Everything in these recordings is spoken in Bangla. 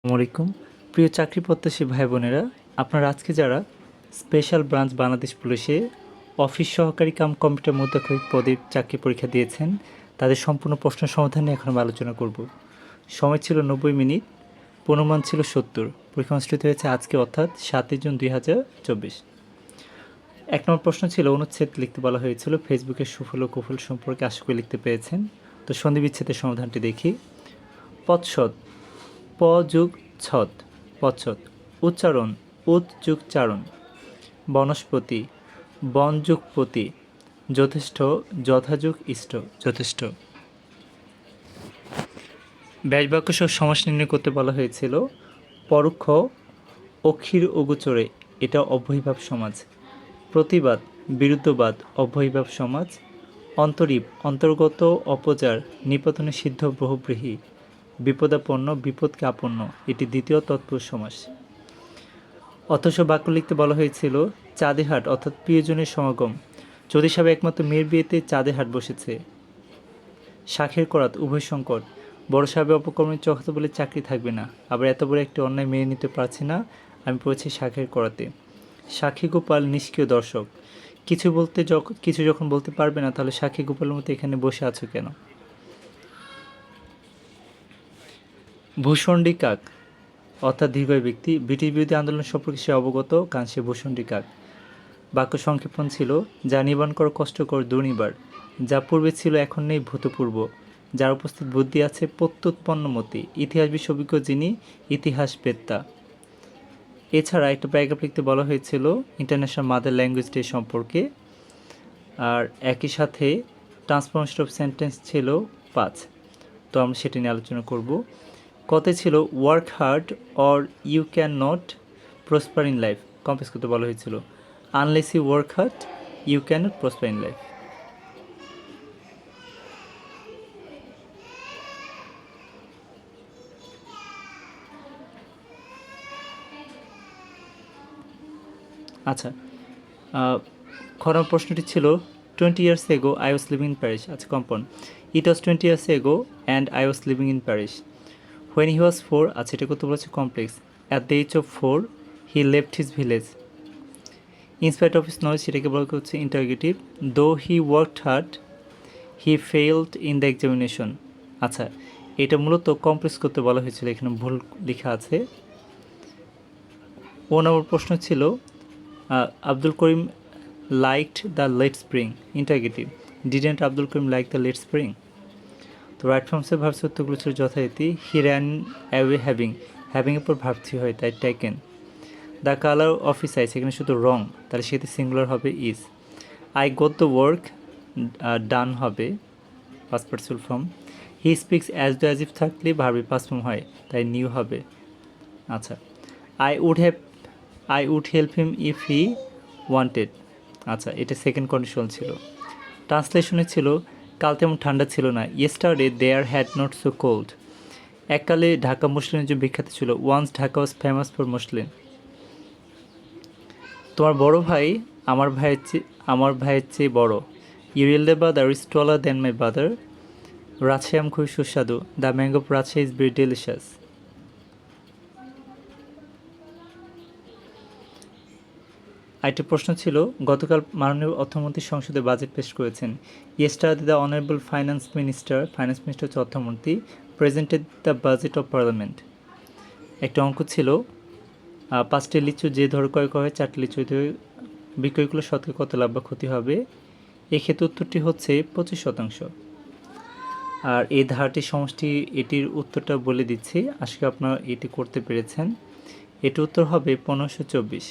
আসসালামাইকুম প্রিয় চাকরি প্রত্যাশী ভাই বোনেরা আপনারা আজকে যারা স্পেশাল ব্রাঞ্চ বাংলাদেশ পুলিশে অফিস সহকারী কাম কম্পিউটার মুদ্রাক্ষরিক পদে চাকরি পরীক্ষা দিয়েছেন, তাদের সম্পূর্ণ প্রশ্ন সমাধান নিয়ে এখন আলোচনা করব। সময় ছিল নব্বই মিনিট পূর্ণমান ছিল সত্তর। পরীক্ষা অনুষ্ঠিত হয়েছে আজকে, অর্থাৎ সাতই জুন দুই হাজার চব্বিশ। এক নম্বর প্রশ্ন ছিল, অনুচ্ছেদ লিখতে বলা হয়েছিল ফেসবুকের সুফল ও কুফল সম্পর্কে আশা করে লিখতে পেরেছেন। তো সন্ধি বিচ্ছেদের সমাধানটি দেখি। পৎসদ প যুগ ছদ পচ্ছদ উচ্চারণ উৎ যুগ চারণ বনস্পতি বন যুগ যথেষ্ট, যথাযুগ, ইষ্ট, যথেষ্ট। ব্যাসবাক্য সহ সমাস নির্ণয় করতে বলা হয়েছিল, পরোক্ষ অক্ষির অগোচরে এটা অব্যয়ীভাব সমাজ, প্রতিবাদ, বিরুদ্ধবাদ অব্যয়ীভাব সমাজ, অন্তরীপ, অন্তর্গত অপচার, নিপতনে সিদ্ধ বহুব্রীহী বিপদাপন্ন বিপদকে আপন্ন এটি দ্বিতীয় তৎপুরুষ সমাস। অথচ বাক্য লিখতে বলা হয়েছিল চাঁদে হাট অর্থাৎ প্রিয়জনের সমাগম। যদি সাহেব একমাত্র মেয়ের বিয়েতে চাঁদে হাট বসেছে, শাখের করাত উভয় সংকট। বড় সাহেবের অপকর্মের চখাত বলে চাকরি থাকবে না। আবার এত বড় একটি অন্যায় মেনে নিতে পারছি না, আমি পড়েছি শাখের করাতে। সাক্ষী গোপাল নিষ্ক্রিয় দর্শক। কিছু বলতে যখন কিছু যখন বলতে পারবে না, তাহলে সাক্ষী গোপালের মতো এখানে বসে আছো কেন? ভূষণ্ডী কাক অর্থাৎ দীর্ঘায়ু ব্যক্তি, ব্রিটিশ বিরোধী আন্দোলন সম্পর্কে সে অবগত, কারণ সে ভূষণ্ডী কাক বাক্য সংক্ষেপণ ছিল, যা নিবারণ কর কষ্টকর দুর্নিবার, যা পূর্বে ছিল এখন নেই ভূতপূর্ব, যার উপস্থিত বুদ্ধি আছে প্রত্যুৎপন্নমতি, ইতিহাস বিশ্ব অভিজ্ঞ যিনি, ইতিহাস বেত্তা। এছাড়া একটা প্যারাগ্রাফ লিখতে বলা হয়েছিল, ইন্টারন্যাশনাল মাদার ল্যাঙ্গুয়েজ ডে সম্পর্কে। আর একই সাথে, ট্রান্সফরমেশন অফ সেন্টেন্স ছিল পাঁচ। তো আমরা সেটা নিয়ে আলোচনা করব। কতে ছিল work hard or you can not prosper in life কম্পেস করতে বলা হয়েছিল। Unless you work hard you can not prosper in life আচ্ছা খরম প্রশ্নটি ছিল twenty years ago I was living in Paris আচ্ছা কম্পন। It was twenty years ago and I was living in Paris when he was four আচ্ছা এটা করতে বলেছে? Complex at the age of four he left his village in spite of his knowledge সেটাকে বলা হচ্ছে interrogative though he work hard he failed in the examination আচ্ছা এটা মূলত কমপ্লেক্স করতে বলা হয়েছিল। এখানে ভুল লেখা আছে। ও নম্বর প্রশ্ন ছিল Abdul Karim liked the late spring interrogative didn't Abdul Karim like the late spring তো রাইট ফর্মসের ভাব সত্যগুলো ছিল যথারীতি হি র্যান অ্যাওয়ে হ্যাভিং হ্যাভিংয়ের পর ভাব থ্রি হয়, তাই taken the colour of his eyes এখানে শুধু রং তাহলে সেটি সিঙ্গুলার হবে is I got the work done হবে past participle form he speaks as do as if থাকলে ভার্বি পাস ফর্ম হয়, তাই নিউ হবে। আচ্ছা। I would have I would help him if he wanted আচ্ছা এটা সেকেন্ড কন্ডিশন ছিল। ট্রান্সলেশনে ছিল কাল তেমন ঠান্ডা ছিল না। Yesterday there had not so cold এককালে ঢাকা মুসলিমের জন্য বিখ্যাত ছিল। Once Dhaka was famous for Muslim তোমার বড় ভাই আমার ভাইয়ের চেয়ে আমার ভাইয়ের চেয়ে বড়। Uriel brother is taller than my brother Rajshahi আম খুবই সুস্বাদু। The mango of Rajshahi is very delicious আরেকটি প্রশ্ন ছিল, গতকাল মাননীয় অর্থমন্ত্রী সংসদে বাজেট পেশ করেছেন। Yesterday the honourable finance minister finance minister হচ্ছে অর্থমন্ত্রী presented the budget of parliament একটা অঙ্ক ছিল পাঁচটি লিচু যে ধর ক্রয় করা হয়, চারটি লিচু ধরে বিক্রয় করলে শতকে কত লাভ বা ক্ষতি হবে? এক্ষেত্রে উত্তরটি হচ্ছে পঁচিশ শতাংশ। আর এই ধারাটির সমষ্টি, এটির উত্তরটা বলে দিচ্ছি। আজকে আপনারা এটি করতে পেরেছেন। এটির উত্তর হবে পনেরোশো চব্বিশ।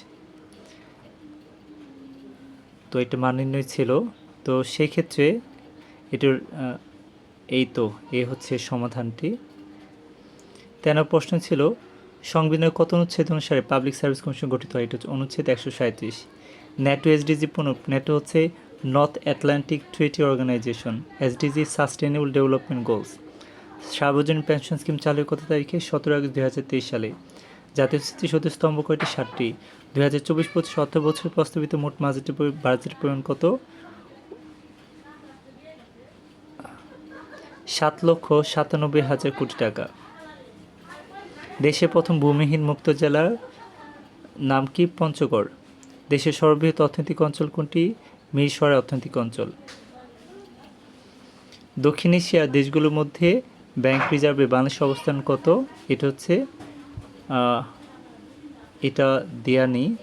তো এটা মান নির্ণয় ছিল। তো সেই ক্ষেত্রে এটার এই তো এই হচ্ছে সমাধানটি। তেন প্রশ্ন ছিল, সংবিধানের কত অনুচ্ছেদ অনুসারে পাবলিক সার্ভিস কমিশন গঠিত হয়? এটা হচ্ছে অনুচ্ছেদ একশো সাঁত্রিশ ন্যাটো এসডিজি পুনঃ ন্যাটো হচ্ছে north Atlantic treaty organisation, SDG sustainable development goals. সার্বজনীন পেনশন স্কিম চালুর কত তারিখে? সতেরো আগস্ট দুই সালে। জাতীয় স্মৃতিসৌধের স্তম্ভ কয়টি? ষাটটি দুই হাজার চব্বিশ পঁচিশ অর্থ বছর প্রস্তাবিত মোট বাজেটের পরি- বাজেটের পরিমাণ কত? সাত লক্ষ সাতানব্বই হাজার কোটি টাকা। দেশে প্রথম ভূমিহীন মুক্ত জেলার নাম কি? পঞ্চগড়। দেশের সর্ববৃহৎ অর্থনৈতিক অঞ্চল কোনটি? মিরসরাই অর্থনৈতিক অঞ্চল। দক্ষিণ এশিয়ার দেশগুলোর মধ্যে ব্যাংক রিজার্ভে বাংলাদেশের অবস্থান কত? এটা হচ্ছে এটা দেয়া নেই।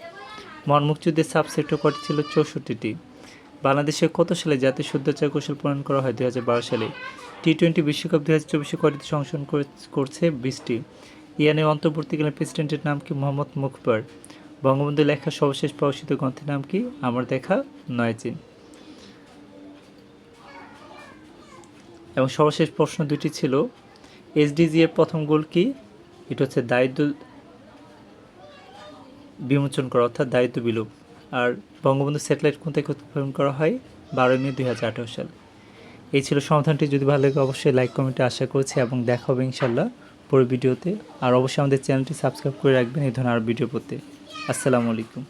মহান মুক্তিযুদ্ধের সাবসেক্টর কটি ছিল চৌষট্টিটি। বাংলাদেশে কত সালে জাতীয় শুদ্ধাচার কৌশল প্রণয়ন করা হয়? দু হাজার বারো সালে। টি টোয়েন্টি বিশ্বকাপ দুই হাজার চব্বিশে কটিতে সংশোধন করে- করছে বিশটি। ইয়ানের অন্তর্বর্তীকালীন প্রেসিডেন্টের নাম কি মোহাম্মদ মুখবার? বঙ্গবন্ধু লেখা সর্বশেষ প্রকাশিত গ্রন্থের নাম কি? আমার দেখা নয়চিন এবং সর্বশেষ প্রশ্ন দুটি ছিল, এসডিজি এর প্রথম গোল কি? এটা হচ্ছে দায়িত্ব বিমোচন করা, অর্থাৎ দায়িত্ব বিলোপ। আর বঙ্গবন্ধু স্যাটেলাইট কোন থেকে উৎপাদন করা হয়? বারোই মে দুই হাজার আঠারো সাল। এই ছিল সমাধানটি। যদি ভালো লাগে অবশ্যই লাইক, কমেন্টে, আশা করছি এবং দেখা হবে ইনশাল্লাহ পরে ভিডিওতে। আর অবশ্যই আমাদের চ্যানেলটি সাবস্ক্রাইব করে রাখবেন এই ধরনের আর ভিডিও পড়তে। আসসালামু আলাইকুম।